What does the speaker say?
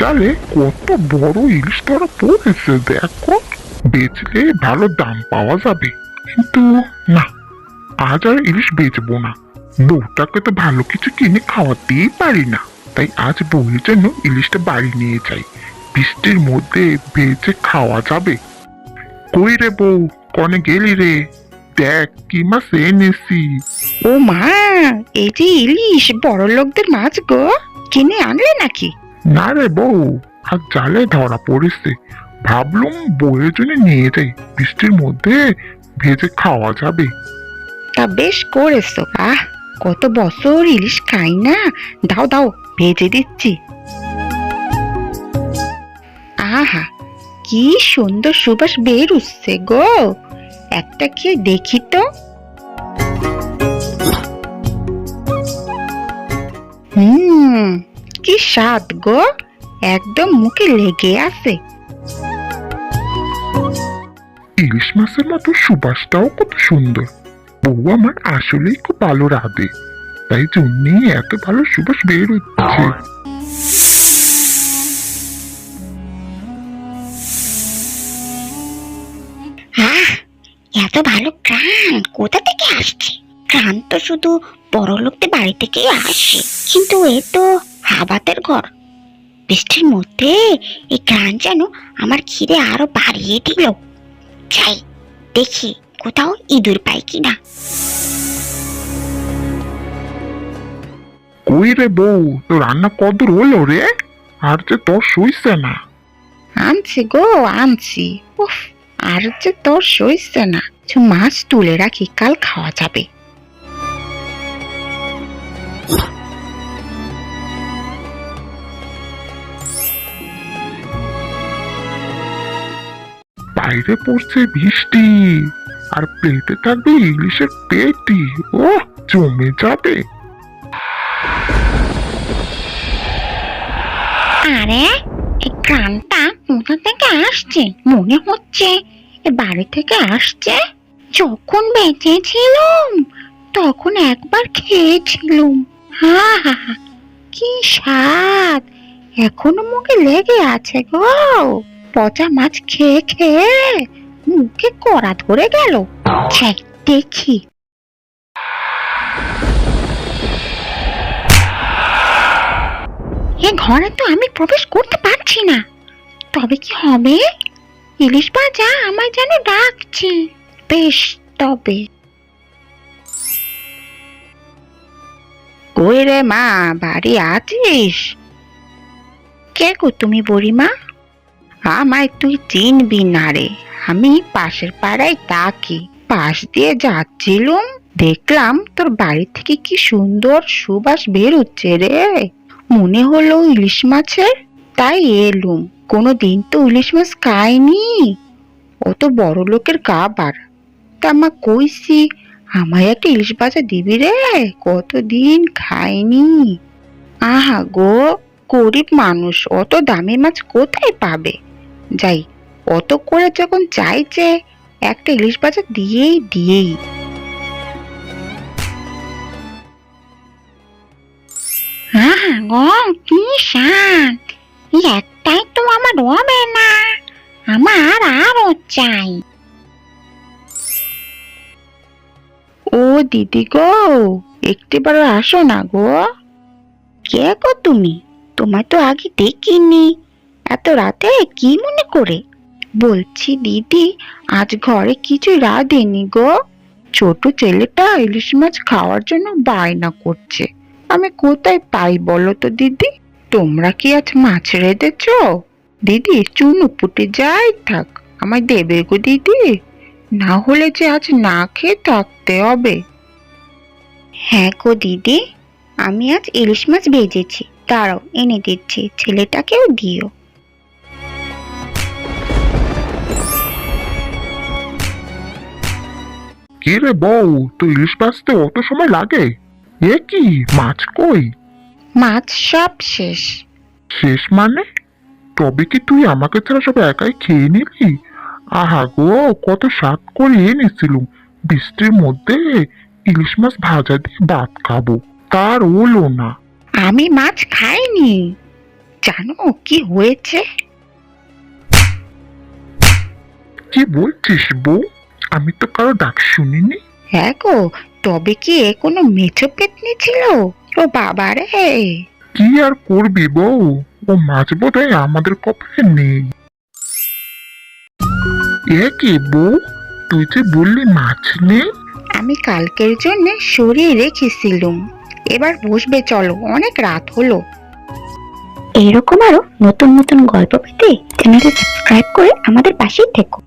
জালে কত বড় ইলিশ ধরা পড়েছে দেখো, বেচলে ভালো দাম পাওয়া যাবে। কিন্তু না, আজ আর ইলিশ বেচবো না। বউটাকে তো ভালো কিছু কিনে খাওয়াতেই পারি না। তাই আজ বউয়ের জন্য ইলিশটা বাড়ি নিয়ে যাই বৃষ্টির মধ্যে বেচে খাওয়া যাবে। কই রে বউ, কনে গেলি রে? দেখ কি মাছ এনেছি। ও মা, এই যে ইলিশ বড় লোকদের মাছ গো। কিনে আনলে নাকি? না রে বউ, আর জালে ধরা পড়েছে। ভাবলুম বউয়ের জন্য নিয়ে যাই, বৃষ্টির মধ্যে ভেজে খাওয়া যাবে। তা বেশ করেছ, আহ, কত বছর ইলিশ খাই না? দাও দাও, ভেজে দিচ্ছি। আহা, কি সুন্দর সুবাস বের উঠছে গো। একটা খেয়ে দেখি তো। হুম কি স্বাদ গো? একদম মুখে লেগে আছে। ইলিশ মাছের মতো সুবাসটাও কত সুন্দর। বউ আমার আসলেই খুব ভালো রাধে। তাই জন্যই এত ভালো সুবাস বের হচ্ছে। এত ভালো গ্রাম কোথা থেকে আসছে? গ্রাম তো শুধু বড় লোকদের বাড়ি থেকেই আসে। কিন্তু এ তো হাবাতের ঘর। বৃষ্টির মধ্যে এই গ্রাম যেন আমার খিদে আরও বাড়িয়ে দিল। যাই দেখি কোথাও ইঁদুর পাই কিনা। কই রে বউ তো রান্না কদর হলো রে? আর যে তোর সইছে না। আনছি গো আনছি। উফ আর যে তোর সইছে না। মাছ তুলে রাখি কাল খাওয়া যাবে। বাইরে পড়ছে বৃষ্টি। আর প্লেটে থাকবে ইলিশের পেটি। ও জমে যাবে। আরে এই গ্রামটা কোথা থেকে আসছে মনে হচ্ছে। এ বাড়ি থেকে আসছে। যখন বেঁচেছিলাম তখন একবার খেয়েছিলাম। হা হা, কি স্বাদ। এখনও মুখে লেগে আছে গো। পচা মাছ খেয়ে খেয়ে মুখে কড়া ধরে গেল। দেখি। এ ঘরে তো আমি প্রবেশ করতে পারছি না। তবে কি হবে? ইলিশ ভাজা আমায় যেন ডাকছে। বেশ, তবে। কই রে মা, বাড়ি আছিস? কে গো তুমি বুড়িমা? আমায় তুই চিনবি না রে। আমি পাশের পাড়ায় থাকি। পাশ দিয়ে যাচ্ছিলুম, দেখলাম তোর বাড়ি থেকে কি সুন্দর সুবাস বেরোচ্ছে রে। মনে হলো ইলিশ মাছের? তাই এলুম কোনো দিন তো ইলিশ মাছ খাইনি। অত বড় লোকের খাবার। তা মা কইছি, আমায় একটা ইলিশ ভাজা দিবি রে, কতদিন খাইনি। আহা গো, গরিব মানুষ, অত দামি মাছ কোথায় পাবে? যাই অত করে যখন চাইছে একটা ইলিশ ভাজা দিয়েই দিয়েই। আহা গো কি এই একটাই তো আমার হবে না। আমার আরও চাই। ও দিদি গো একটিবার আসো না গো। কে গো তুমি? তোমায় তো আগে দেখিনি। এত রাতে? কি মনে করে? বলছি, দিদি, আজ ঘরে কিছু রাঁধেনি গো। ছোট ছেলেটা ইলিশ মাছ খাওয়ার জন্য বায়না করছে। আমি কোথায় পাই বলো তো, দিদি? তোমরা কি আজ মাছ রেঁধেছ? দিদি, চুনু পুটে যাই, থাক, আমায় দেবে গো দিদি। না হলে যে আজ না খেয়ে থাকতে হবে। হ্যাঁ গো দিদি, আমি আজ ইলিশ মাছ ভেজেছি। দাঁড়াও, এনে দিচ্ছি, ছেলেটাকেও দিও। কি রে বউ? তো ইলিশ বাঁচতে অত সময় লাগে? এ কি? মাছ কই? মাছ সব শেষ। শেষ মানে? তবে কি তুই আমাকে ছাড়া সব একাই খেয়ে নিলি আহা গো কত স্বাদ করে এনেছিলুম। বৃষ্টির মধ্যে ইলিশ মাছ ভাজা দিয়ে ভাত খাব। তার ওলো না। আমি মাছ খাইনি। জানো কি হয়েছে? কি বলছিস বউ? আমি তো কারও ডাক শুনিনি। হ্যাঁ গো তবে কি এ কোনো মেছো পেতনি ছিল? ও বাবা রে। কি আর করবি বউ? ও মাছ বোধহয় আমাদের কপালে নেই। এ কি বউ? তুই যে বললি মাছ নেই। আমি কালকের জন্য সরিয়ে রেখেছিলুম। এবার বসবে চলো অনেক রাত হলো। এইরকম আরও নতুন নতুন গল্প পেতে চ্যানেলটি সাবস্ক্রাইব করে আমাদের পাশেই থেকো।